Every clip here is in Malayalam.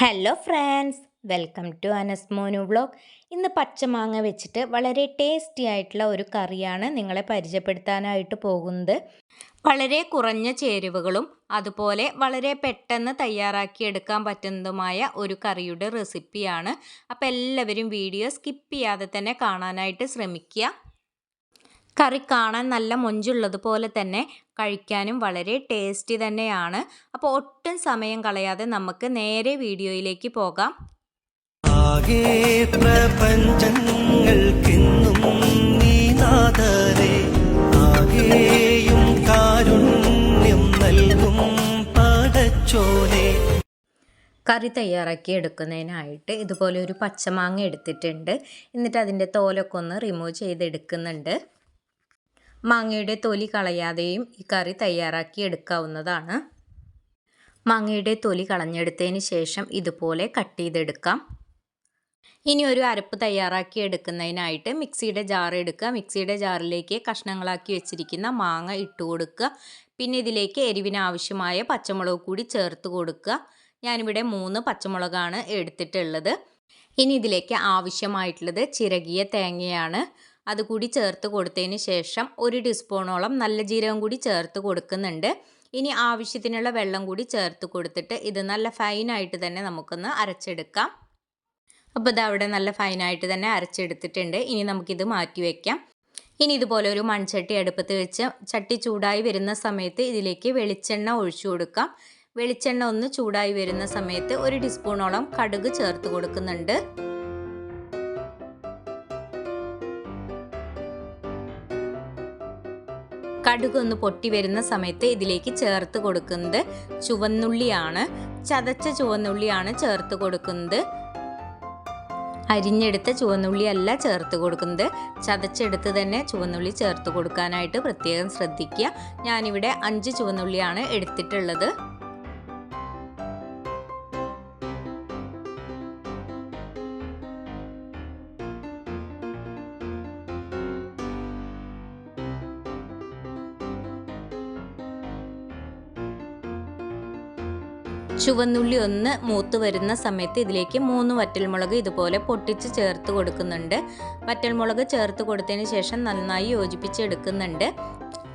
Hello friends welcome to Anas Monu vlog ഇന്ന് പച്ചമാങ്ങ വെച്ചിട്ട് വളരെ ടേസ്റ്റി ആയിട്ടുള്ള ഒരു കറിയാണ് നിങ്ങളെ പരിചയപ്പെടുത്താനായിട്ട് പോകുന്നത്. വളരെ കുറഞ്ഞ ചേരുവകളും അതുപോലെ വളരെ പെട്ടെന്ന് തയ്യാറാക്കിയെടുക്കാൻ പറ്റുന്നതുമായ ഒരു കറിയുടെ റെസിപ്പിയാണ് അപ്പോൾ എല്ലാവരും വീഡിയോ സ്കിപ്പ് ചെയ്യാതെ തന്നെ കാണാനായിട്ട് ശ്രമിക്കുക. കറി കാണാൻ നല്ല മൊഞ്ചുള്ളതുപോലെ തന്നെ കഴിക്കാനും വളരെ ടേസ്റ്റി തന്നെയാണ്. അപ്പോൾ ഒട്ടും സമയം കളയാതെ നമുക്ക് നേരെ വീഡിയോയിലേക്ക് പോകാം. ആകെ പ്രപഞ്ചങ്ങൾക്കെന്നും ആകെയും കാരുണ്യം നൽകും പടച്ചോനെ. കറി തയ്യാറാക്കി എടുക്കുന്നതിനായിട്ട് ഇതുപോലെ ഒരു പച്ചമാങ്ങ എടുത്തിട്ടുണ്ട്. എന്നിട്ട് അതിന്റെ തോലൊക്കെ ഒന്ന് റിമൂവ് ചെയ്തെടുക്കുന്നുണ്ട്. മാങ്ങയുടെ തൊലി കളയാതെയും ഈ കറി തയ്യാറാക്കി എടുക്കാവുന്നതാണ്. മാങ്ങയുടെ തൊലി കളഞ്ഞെടുത്തതിന് ശേഷം ഇതുപോലെ കട്ട് ചെയ്തെടുക്കാം. ഇനി ഒരു അരപ്പ് തയ്യാറാക്കി എടുക്കുന്നതിനായിട്ട് മിക്സിയുടെ ജാർ എടുക്കുക. മിക്സിയുടെ ജാറിലേക്ക് കഷ്ണങ്ങളാക്കി വെച്ചിരിക്കുന്ന മാങ്ങ ഇട്ട് കൊടുക്കുക. പിന്നെ ഇതിലേക്ക് എരിവിന് ആവശ്യമായ പച്ചമുളക് കൂടി ചേർത്ത് കൊടുക്കുക. ഞാനിവിടെ മൂന്ന് പച്ചമുളകാണ് എടുത്തിട്ടുള്ളത്. ഇനി ഇതിലേക്ക് ആവശ്യമായിട്ടുള്ളത് ചിരകിയ തേങ്ങയാണ്. അതുകൂടി ചേർത്ത് കൊടുത്തതിന് ശേഷം ഒരു ടീസ്പൂണോളം നല്ല ജീരകം കൂടി ചേർത്ത് കൊടുക്കുന്നുണ്ട്. ഇനി ആവശ്യത്തിനുള്ള വെള്ളം കൂടി ചേർത്ത് കൊടുത്തിട്ട് ഇത് നല്ല ഫൈനായിട്ട് തന്നെ നമുക്കൊന്ന് അരച്ചെടുക്കാം. അപ്പോൾ ഇത് അവിടെ നല്ല ഫൈനായിട്ട് തന്നെ അരച്ചെടുത്തിട്ടുണ്ട്. ഇനി നമുക്കിത് മാറ്റി വയ്ക്കാം ഇനി ഇതുപോലെ ഒരു മൺചട്ടി അടുപ്പത്ത് വെച്ച് ചട്ടി ചൂടായി വരുന്ന സമയത്ത് ഇതിലേക്ക് വെളിച്ചെണ്ണ ഒഴിച്ചു കൊടുക്കാം. വെളിച്ചെണ്ണ ഒന്ന് ചൂടായി വരുന്ന സമയത്ത് ഒരു ടീസ്പൂണോളം കടുക് ചേർത്ത് കൊടുക്കുന്നുണ്ട്. കടുകൊന്ന് പൊട്ടി വരുന്ന സമയത്ത് ഇതിലേക്ക് ചേർത്ത് കൊടുക്കുന്നത് ചുവന്നുള്ളിയാണ്. ചതച്ച ചുവന്നുള്ളിയാണ് ചേർത്ത് കൊടുക്കുന്നത്. അരിഞ്ഞെടുത്ത ചുവന്നുള്ളി അല്ല ചേർത്ത് കൊടുക്കുന്നത്. ചതച്ചെടുത്ത് തന്നെ ചുവന്നുള്ളി ചേർത്ത് കൊടുക്കാനായിട്ട് പ്രത്യേകം ശ്രദ്ധിക്കുക. ഞാനിവിടെ അഞ്ച് ചുവന്നുള്ളിയാണ് എടുത്തിട്ടുള്ളത്. ചുവന്നുള്ളി ഒന്ന് മൂത്ത് വരുന്ന സമയത്ത് ഇതിലേക്ക് മൂന്ന് വറ്റൽമുളക് ഇതുപോലെ പൊട്ടിച്ച് ചേർത്ത് കൊടുക്കുന്നുണ്ട്. വറ്റൽമുളക് ചേർത്ത് കൊടുത്തതിന് ശേഷം നന്നായി യോജിപ്പിച്ചെടുക്കുന്നുണ്ട്.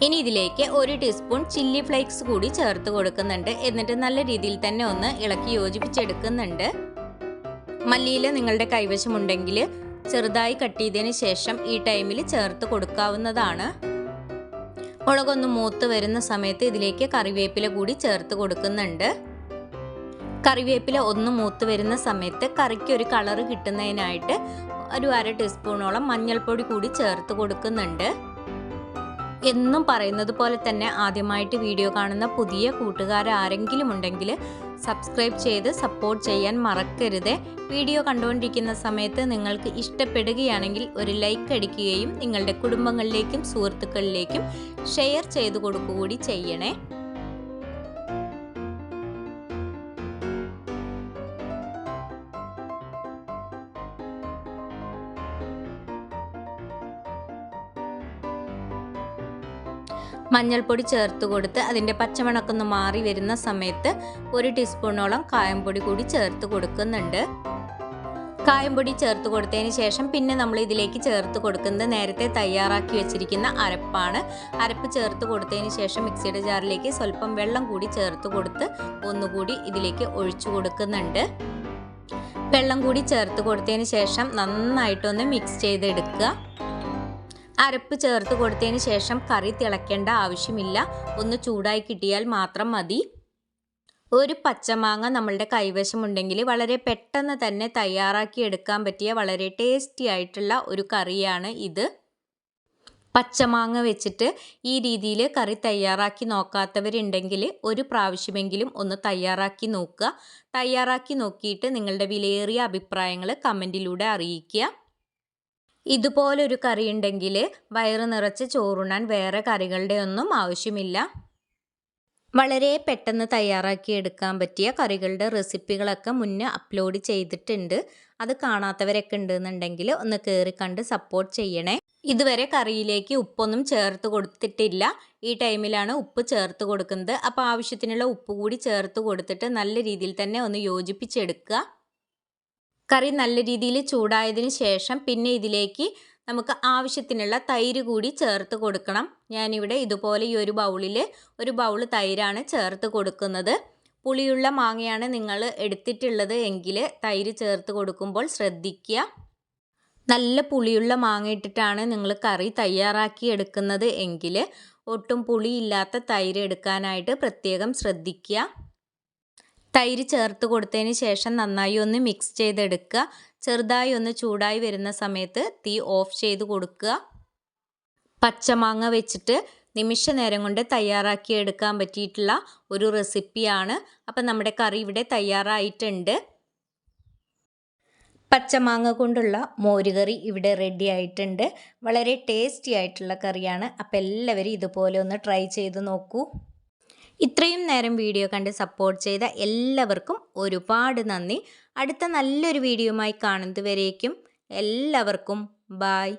ഇനി ഇതിലേക്ക് ഒരു ടീസ്പൂൺ ചില്ലി ഫ്ലേക്സ് കൂടി ചേർത്ത് കൊടുക്കുന്നുണ്ട്. എന്നിട്ട് നല്ല രീതിയിൽ തന്നെ ഒന്ന് ഇളക്കി യോജിപ്പിച്ചെടുക്കുന്നുണ്ട്. മല്ലിയില നിങ്ങളുടെ കൈവശമുണ്ടെങ്കിൽ ചെറുതായി കട്ട് ചെയ്തതിന് ശേഷം ഈ ടൈമിൽ ചേർത്ത് കൊടുക്കാവുന്നതാണ്. മുളകൊന്ന് മൂത്ത് വരുന്ന സമയത്ത് ഇതിലേക്ക് കറിവേപ്പില കൂടി ചേർത്ത് കൊടുക്കുന്നുണ്ട്. കറിവേപ്പില ഒന്ന് മൂത്ത് വരുന്ന സമയത്ത് കറിക്ക് ഒരു കളറ് കിട്ടുന്നതിനായിട്ട് ഒരു അര ടീസ്പൂണോളം മഞ്ഞൾപ്പൊടി കൂടി ചേർത്ത് കൊടുക്കുന്നുണ്ട്. എന്നും പറയുന്നത് പോലെ തന്നെ ആദ്യമായിട്ട് വീഡിയോ കാണുന്ന പുതിയ കൂട്ടുകാർ ആരെങ്കിലും ഉണ്ടെങ്കിൽ സബ്സ്ക്രൈബ് ചെയ്ത് സപ്പോർട്ട് ചെയ്യാൻ മറക്കരുത്. വീഡിയോ കണ്ടുകൊണ്ടിരിക്കുന്ന സമയത്ത് നിങ്ങൾക്ക് ഇഷ്ടപ്പെടുകയാണെങ്കിൽ ഒരു ലൈക്ക് അടിക്കുകയും നിങ്ങളുടെ കുടുംബങ്ങളിലേക്കും സുഹൃത്തുക്കളിലേക്കും ഷെയർ ചെയ്ത് കൊടുക്കുകകൂടി ചെയ്യണേ. മഞ്ഞൾപ്പൊടി ചേർത്ത് കൊടുത്ത് അതിന്റെ പച്ചമണക്കൊന്ന് മാറി വരുന്ന സമയത്ത് ഒരു ടീസ്പൂണോളം കായംപൊടി കൂടി ചേർത്ത് കൊടുക്കുന്നുണ്ട്. കായംപൊടി ചേർത്ത് കൊടുത്തതിന് ശേഷം പിന്നെ നമ്മൾ ഇതിലേക്ക് ചേർത്ത് കൊടുക്കുന്നത് നേരത്തെ തയ്യാറാക്കി വെച്ചിരിക്കുന്ന അരപ്പാണ്. അരപ്പ് ചേർത്ത് കൊടുത്തതിന് ശേഷം മിക്സിയുടെ ജാറിലേക്ക് സ്വല്പം വെള്ളം കൂടി ചേർത്ത് കൊടുത്ത് ഒന്നുകൂടി ഇതിലേക്ക് ഒഴിച്ചു കൊടുക്കുന്നുണ്ട്. വെള്ളം കൂടി ചേർത്ത് കൊടുത്തതിന് ശേഷം നന്നായിട്ടൊന്ന് മിക്സ് ചെയ്തെടുക്കുക. അരപ്പ് ചേർത്ത് കൊടുത്തതിന് ശേഷം കറി തിളയ്ക്കേണ്ട ആവശ്യമില്ല. ഒന്ന് ചൂടായി കിട്ടിയാൽ മാത്രം മതി. ഒരു പച്ചമാങ്ങ നമ്മളുടെ കൈവശമുണ്ടെങ്കിൽ വളരെ പെട്ടെന്ന് തന്നെ തയ്യാറാക്കി എടുക്കാൻ പറ്റിയ വളരെ ടേസ്റ്റി ആയിട്ടുള്ള ഒരു കറിയാണ് ഇത്. പച്ചമാങ്ങ വെച്ചിട്ട് ഈ രീതിയിൽ കറി തയ്യാറാക്കി നോക്കാത്തവരുണ്ടെങ്കിൽ ഒരു പ്രാവശ്യമെങ്കിലും ഒന്ന് തയ്യാറാക്കി നോക്കുക. തയ്യാറാക്കി നോക്കിയിട്ട് നിങ്ങളുടെ വിലയേറിയ അഭിപ്രായങ്ങൾ കമന്റിലൂടെ അറിയിക്കുക. ഇതുപോലൊരു കറി ഉണ്ടെങ്കിൽ വയറ് നിറച്ച് ചോറുണ്ണാൻ വേറെ കറികളുടെ ഒന്നും ആവശ്യമില്ല. വളരെ പെട്ടെന്ന് തയ്യാറാക്കി എടുക്കാൻ പറ്റിയ കറികളുടെ റെസിപ്പികളൊക്കെ മുന്നേ അപ്ലോഡ് ചെയ്തിട്ടുണ്ട്. അത് കാണാത്തവരൊക്കെ ഉണ്ടെന്നുണ്ടെങ്കിൽ ഒന്ന് കയറി കണ്ട് സപ്പോർട്ട് ചെയ്യണേ. ഇതുവരെ കറിയിലേക്ക് ഉപ്പൊന്നും ചേർത്ത് കൊടുത്തിട്ടില്ല. ഈ ടൈമിലാണ് ഉപ്പ് ചേർത്ത് കൊടുക്കുന്നത്. അപ്പോൾ ആവശ്യത്തിനുള്ള ഉപ്പ് കൂടി ചേർത്ത് കൊടുത്തിട്ട് നല്ല രീതിയിൽ തന്നെ ഒന്ന് യോജിപ്പിച്ചെടുക്കുക. കറി നല്ല രീതിയിൽ ചൂടായതിന് ശേഷം പിന്നെ ഇതിലേക്ക് നമുക്ക് ആവശ്യത്തിനുള്ള തൈര് കൂടി ചേർത്ത് കൊടുക്കണം. ഞാനിവിടെ ഇതുപോലെ ഈ ഒരു ബൗളിൽ ഒരു ബൗൾ തൈരാണ് ചേർത്ത് കൊടുക്കുന്നത്. പുളിയുള്ള മാങ്ങയാണ് നിങ്ങൾ എടുത്തിട്ടുള്ളത് എങ്കിൽ തൈര് ചേർത്ത് കൊടുക്കുമ്പോൾ ശ്രദ്ധിക്കുക. നല്ല പുളിയുള്ള മാങ്ങ ഇട്ടിട്ടാണ് നിങ്ങൾ കറി തയ്യാറാക്കി എടുക്കുന്നത് എങ്കിൽ ഒട്ടും പുളിയില്ലാത്ത തൈര് എടുക്കാനായിട്ട് പ്രത്യേകം ശ്രദ്ധിക്കുക. തൈര് ചേർത്ത് കൊടുത്തതിന് ശേഷം നന്നായി ഒന്ന് മിക്സ് ചെയ്തെടുക്കുക. ചെറുതായി ഒന്ന് ചൂടായി വരുന്ന സമയത്ത് തീ ഓഫ് ചെയ്ത് കൊടുക്കുക. പച്ചമാങ്ങ വെച്ചിട്ട് നിമിഷ നേരം കൊണ്ട് തയ്യാറാക്കി എടുക്കാൻ പറ്റിയിട്ടുള്ള ഒരു റെസിപ്പിയാണ്. അപ്പം നമ്മുടെ കറി ഇവിടെ തയ്യാറായിട്ടുണ്ട്. പച്ചമാങ്ങ കൊണ്ടുള്ള മോരുകറി ഇവിടെ റെഡി ആയിട്ടുണ്ട്. വളരെ ടേസ്റ്റി ആയിട്ടുള്ള കറിയാണ്. അപ്പോൾ എല്ലാവരും ഇതുപോലെ ഒന്ന് ട്രൈ ചെയ്ത് നോക്കൂ. ഇത്രയും നേരം വീഡിയോ കണ്ട് സപ്പോർട്ട് ചെയ്ത എല്ലാവർക്കും ഒരുപാട് നന്ദി. അടുത്ത നല്ലൊരു വീഡിയോയുമായി കാണുന്നത് വരേക്കും. എല്ലാവർക്കും ബായ്